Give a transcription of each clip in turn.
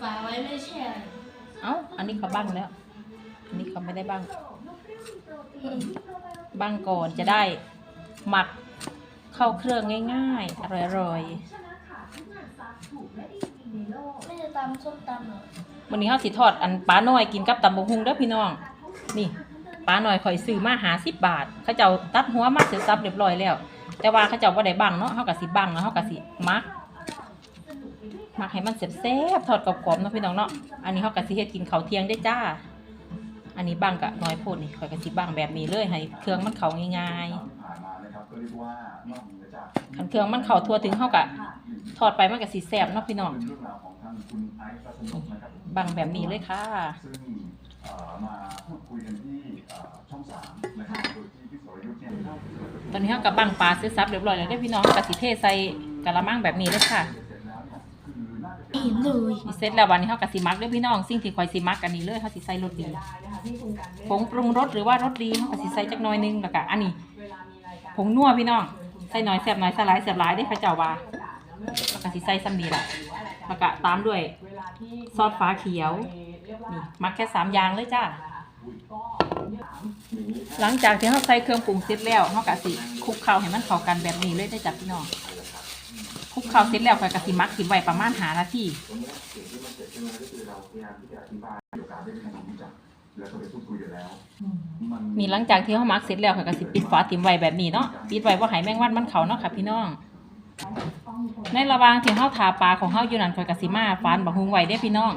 ฝาไว้ไม่ใช่อะไรเอ้า อันนี้เขาบังแล้ว อันนี้เขาไม่ได้บัง บังก่อนจะได้หมักเข้าเครื่องง่ายๆ อร่อยไม่จะตำส้มตำเหรอๆวันนี้เขาสิทอดอันปลาหน่อยกินกับตำบกฮุงเด้อพี่น้อง นี่ปลาหน่อยข่อยซื้อมาหาสิบบาท เขาเจ้าตัดหัวมาเสร็จสับเรียบร้อยแล้ว แต่ว่าเขาเจ้าบ่ได้บังเนาะเขากะสิบังแล้วเขากะสิมัก หมักให้มันแซ่บๆทอดกรอบๆเนาะพี่น้องเนาะอันนี้เขากะสิเฮ็ดกินเขาเที่ยงได้จ้า อันนี้บังกะน้อยโพดนี่ข่อยกะสิบังแบบนี้เลยให้เครื่องมันเขาง่ายๆผ่านมานะครับก็เรียกว่าขันเครื่องมันเข่าทั่วถึงเท่ากับทอดไปมันกับสีแสบเนาะพี่น้องเป็นเรื่องราวของทางคุณไอซ์รัชนกนะครับบังแบบนี้เลยค่ะซึ่งเอ่อมาพูดคุยกันที่เอ่อช่องสามนะครับโดยที่พี่สรยุทธ์เนี่ยตอนนี้เขากับบังปลาซื้อซับเรียบร้อยแล้วเด้พี่น้องกับสีเทใส่กะละมังแบบนี้เลยค่ะ อิ่มเลยมีเสร็จแล้ววันนี้เขากับสีมักเด้อพี่น้องสิ่งที่คอยสีมักกันนี้เลยเขาสีใส่รสดีผงปรุงรสหรือว่ารสดีเขากับสีใส่จักหน่อยนึงแล้วก็อันนี้ผงนัวพี่น้องใส่น้อยแซ่บน้อยใส่หลายแซ่บหลายได้อเขาเจ้าว่าแล้วก็สีใส่ซ้ำดีละแล้วก็ตามด้วยซอสฟ้าเขียวนี่มักแค่สามอย่างเลยจ้าหลังจากที่เราใส่เครื่องปรุงเสร็จแล้วเรากะสิคลุกเคล้าให้มันเข้ากันแบบนี้เลยได้จ้ะพี่น้อง คลุกเคล้าเสร็จแล้วก็กะสิมักกินไว้ประมาณหานาทีสิ่งที่มันเกิดขึ้นมาก็คือเราพยายามที่จะอธิบายเกี่ยวกับได้เป็นการรู้จักแล้วก็ไปพูดคุยกันแล้ว มันมีหลังจากที่เรามักเสร็จแล้วก็กะสิปิดฝาติ่มไว้แบบนี้เนาะปิดไว้ว่าให้แมงวันมันเข้าเนาะค่ะพี่น้อง ในระหว่างที่เฮาทาปลาของเฮาอยู่นั่นข่อยกะสิมาฟานบักฮุงไว้เด้อพี่น้อง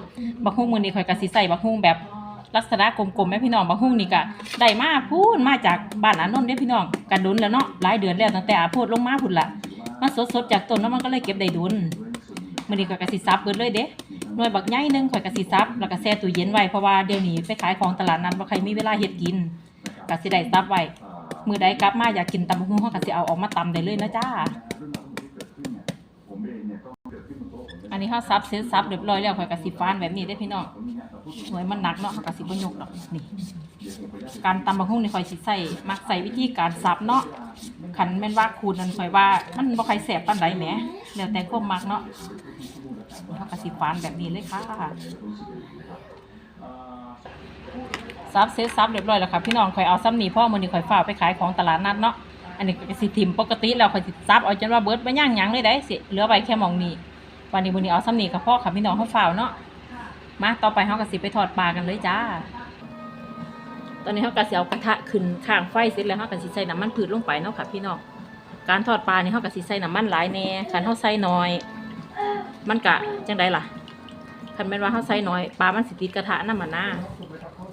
บักฮุงมื้อนี้ข่อยกะสิใส่บักฮุงแบบลักษณะกลมๆแม่พี่น้องบักฮุงนี่ก็ได้มาพูนมาจากบ้านอานนท์เด้อพี่น้องกันดุนแล้วเนาะหลายเดือนแล้วตั้งแต่อาโพดลงมาพุ่นละ มันสดๆจากต้นแล้วมันก็เลยเก็บได้ดุนมื้อนี้ข่อยกะสิซับเบิดเลยเด้หน่วยบักใหญ่หนึ่งข่อยกะสิซับแล้วก็แช่ตู้เย็นไว้เพราะว่าเดี๋ยวนี้ไปขายของตลาดนั้นบ่ใครมีเวลาเฮ็ดกินก็สิได้ซับไว้มือใดกลับมาอยากกินตำบักฮุงเฮาก็สิเอาออกมาตำได้เลยนะจ้าผมเองเนี่ยก็เกิดขึ้นบนโต๊ะผมเลยอันนี้เขาซับเซ็ตซับเรียบร้อยแล้วข่อยกะสิฟานแบบนี้ได้พี่น้องหน่วยมันหนักเนาะเขากะสิบ่ยกดอกนี่การตำบักหุ่งนี่ข่อยสิใส่มักใส่วิธีการซับเนาะ ขันแม่นว่าคูณนั่นข่อยว่า มันบ่ค่อยแสบปานใดแหมแล้วแต่ความมักเนาะเขากะสิฟานแบบนี้เลยค่ะซับเซ็ตซับเรียบร้อยแล้วค่ะพี่น้องข่อยเอาซ้ำนี่พราะมื้อนี้ข่อยฝ้าไปขายของตลาดนัดเนาะอันนี้ก็สิทิมปกติแล้วข่อยสิซับเอาจนว่าเบิร์ดบ่ย่างยังเลยได้สิเหลือไว้แค่มองนี้วันนี้วันนี้เอาซ้ำนี่กับพ่อค่ะพี่น้องเขาฝ่าเนาะมาต่อไปเขากระสิไปทอดปลากันเลยจ้า ตอนนี้เขากระเสิเอากระทะขึ้นข้างไฟเสร็จแล้วเขากระสิใส่น้ำมันพืชลงไปเนาะค่ะพี่น้องการทอดปลานี่เขากระสิใส่น้ำมันหลายแน่คันเขาใส่น้อย มันกะจังไดล่ะคันแม่นว่าเขาใส่น้อยปลามันสิติดกระทะน้ำมันหน้า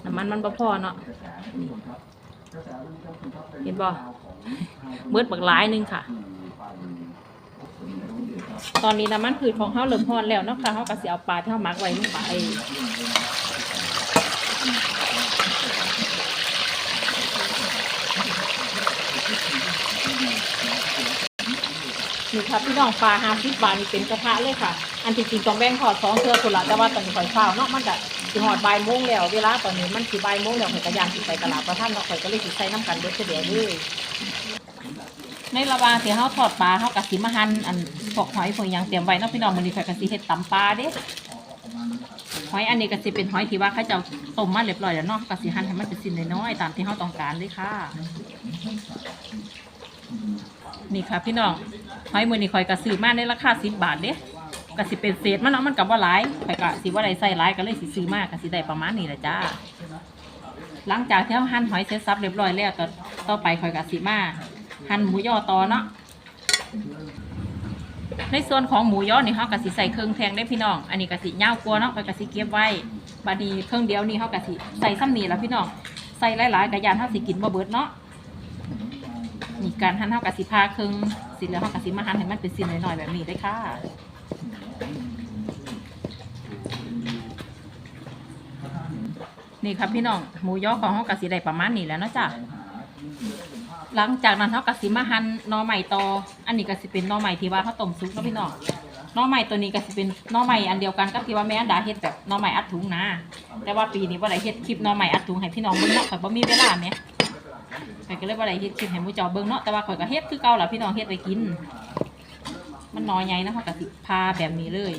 น้ำมันมันบ่พอเนาะเห็นบ่เบิดบักหลายหนึงค่ะ ตอนนี้น้ำมันพืชของเขาเริ่มร้อนแล้วเนาะค่ะเขาก็สิเอาปลาที่เขาหมักไว้ลงไป นี่ค่ะพี่น้องปลาห้าสิบบาทนี่เป็นกระทะเลยค่ะ อันที่จริงต้องแบ่งทอดสองเทื่อคนละแต่ว่าตอนนี้ข่อยเช้าเนาะมันก็สิหอดใบ่ายโมงแล้วเวลาตอนนี้มันสิบ่ายโมงแล้วข่อยก็ย่างสิไปตลาดประท่านเนาะข่อยก็เลยสิใส่น้ำกันเบิดเฉลี่ยเลยในระหว่างที่เฮาทอดปลาเฮาก็สิมาหั่นอันพวกหอยพวกหยังเตรียมไว้เนาะพี่น้องมื้อนี้ข่อยก็สิเฮ็ดตำปลาเด้หอยอันนี้ก็สิเป็นหอยที่ว่าเขาจ้าต้มมาเรียบร้อยแล้วเนาะก็สิหั่นให้มันเป็นชิ้นน้อยๆตามที่เฮาต้องการเลยค่ะ นี่ค่ะพี่น้อง หอยมือนี้ข่อยก็ซื้อมาในราคา10บบาทเด้ก็สิเป็นเศษมันเนาะมันก็บ่หลายข่อยก็สิบ่ได้ใส่หลายก็เลยสิซื้อมาก็สิได้ประมาณนี้แหละจ้า หลังจากที่เราหั่นหอยเสร็จสับเรียบร้อยแล้วต่อต่อไปข่อยก็สิมาหั่นหมูยอต่อเนาะในส่วนของหมูยอนี่เขาก็สิใส่เครื่องแทงได้พี่น้อง อันนี้ก็สิยากว่าเนาะข่อยก็สิเก็บไว้บัดนี้เครื่องเดียวนี่เขาก็สิใส่ซ้ำนี่แล้วพี่น้อง ใส่หลายๆกระยานเขาสิกินบ่เบิดเนาะ นี่การหั่นเขาก็สิพาเครื่องสิแล้วเขาก็สิมาหั่นให้มันเป็นชิ้นน้อยๆแบบนี้ได้ค่ะนี่ครับพี่น้องหมูยอของเขากะสิได้ประมาณนี้แล้วนะจ้ะหลังจากนั้นเขากะสิมาหั่นนอใหม่ต่ออันนี้กะสิเป็นนอใหม่ที่ว่าเขาต้มซุปเนาะพี่น้องนอใหม่ตัวนี้กะสิเป็นนอใหม่อันเดียวกันกับที่ว่าแม่อันดาเฮ็ดแบบนอใหม่อัดถุงนะแต่ว่าปีนี้ว่าได้เฮ็ดคลิปนอใหม่อัดถุงให้พี่น้องเบิ่งเนาะข่อยบ่มีเวลาแหม ข่อยก็เลยบ่ได้เฮ็ดคลิปให้หมูเจ้าเบิ่งเนาะแต่ว่าข่อยก็เฮ็ดคือเก่าล่ะพี่น้องเฮ็ดไว้กิน มันน้อยใหญ่นะเขากะสิพาแบบนี้เลย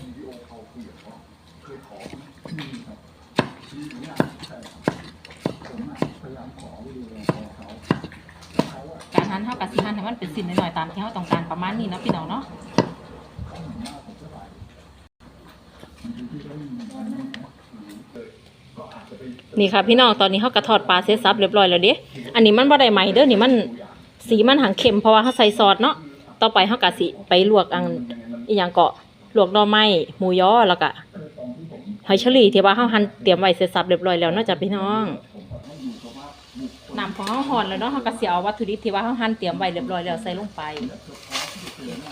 การหั่นเฮากับสิหั่นให้มันเป็นสิ้นหน่อยๆตามที่เฮาต้องการประมาณนี้เนาะพี่น้องเนาะ นี่ค่ะพี่น้องตอนนี้เฮากระทอดปลาเสร็จสับเรียบร้อยแล้วเด้อันนี้มันบ่ได้ไหมเด้อนี่มันสีมันหางเข็มเพราะว่าเฮาใส่ซอสเนาะต่อไปเฮาก็สิไปลวกอังอีหยังเกาะลวกหน่อไม้หมูยอแล้วก็หอยเชอรี่ที่ว่าเฮาหั่นเตรียมไว้เสร็จสับเรียบร้อยแล้วเนาะจ้ะพี่น้องน้ำของเฮาฮ้อนแล้วเนาะเฮาก็สิเอาวัตถุดิบที่ว่าเฮาหั่นเตรียมไว้เรียบร้อยแล้วใส่ลงไป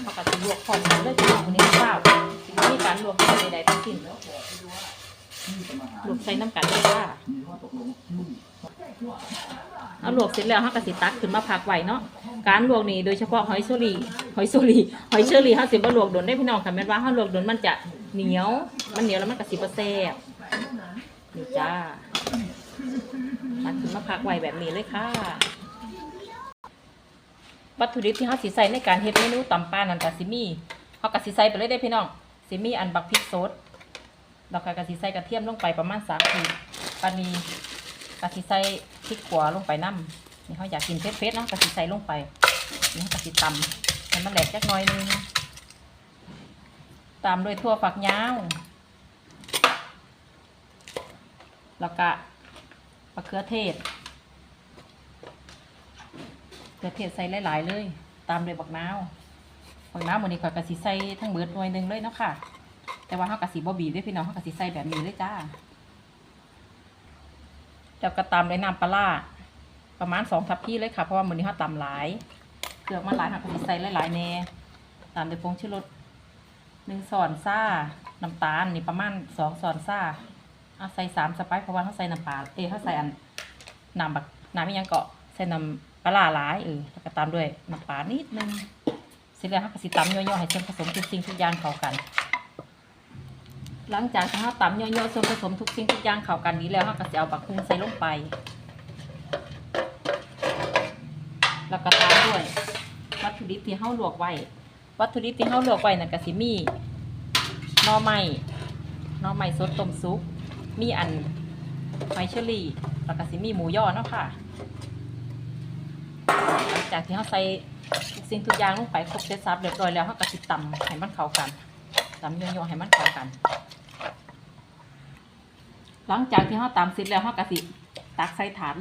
เฮาก็สิลวกพร้อมกันเลยพี่น้องวันนี้ข้าวมีการลวกใดๆทั้งสิ้นแล้ว ลวกใส่น้ำกันเลยค่ะเอาลวกเสร็จแล้วเฮาก็สิตักขึ้นมาพักไว้เนาะการลวกนี่โดยเฉพาะหอยเชอรี่หอยเชอรี่หอยเชอรี่เฮาสิบ่ลวกโดนได้พี่น้องค่ะแม่นว่าเฮาลวกโดนมันจะเหนียว มันเหนียวแล้วมันก็สิบแซ่บนี่จ้าตักขึ้นมาพักไว้แบบนี้เลยค่ะวัตถุดิบที่เฮาสิใส่ในการเฮ็ดเมนูตำปลานันก็สิมีเฮาก็สิใส่ไปเลยเด้พี่น้องสิมีอันบักพริกสด แล้วก็ก็สิใส่กระเทียมลงไปประมาณ3ขีดปานนี้กะทิใส่พริกขัวลงไปน้ำนี่เขาอยากกินเผ็ดๆเนาะกะทิใส่ลงไปนี่กะทิตำให้มันแหลกจักหน่อยนึงตามด้วยทั่วฝักยาวแล้วก็มะเขือเทศเขือเทศใส่หลายๆเลย ตามด้วยบักนาวบักนาววันนี้ข่อยกะทิใส่ทั้งเบิดหน่วยหนึ่งเลยเนาะค่ะ แต่ว่าเขากะทิบ่บีบด้วยพี่น้องเขากะทิใส่แบบนี้เลยจ้าแล้วก็ตามด้วยน้ำปลาประมาณสองทัพพี่เลยค่ะ เพราะว่ามือนี้เขาตำหลายเกลือมาหลายค่ะก็สิใส่หลายๆแน่ตามด้วยผงชูรสหนึ่งส่อนซ่าน้ำตาลนี่ประมาณสองส่อนซ่าเอาใส่สามสไปซ์เพราะว่าเขาใส่น้ำปลาเอ้ยเขาใส่อันน้ำแบบน้ำอีหยังเกาะใส่น้ำปลาร้าหลายเออแล้วก็ตามด้วยน้ำปลานิดนึงเสร็จแล้วเขาก็สิตำย่อยๆให้ส่วนผสมทุกสิ่งทุกอย่างเข้ากัน หลังจากที่เราตำย่อยๆส่วนผสมทุกสิ่งทุกอย่างเข้ากันนี้แล้วเราก็จะเอาบักคุงใส่ลงไป แล้วก็ตามด้วย วัตถุดิบที่เราลวกไว้ วัตถุดิบที่เราลวกไว้นั่นก็สิมีหน่อไม้หน่อไม้สดต้มซุปมีอันไมเชอรี่แล้วก็สิมีหมูย่อเนาะค่ะ หลังจากที่เราใส่ทุกสิ่งทุกอย่างลงไปครบเสร็จสับเรียบร้อยแล้วเราก็สิตำให้มันเข้ากันตำย่อยๆให้มันเข้ากัน หลังจากที่เราตำเสร็จแล้วเราก็สิตักใส่ถาดเลย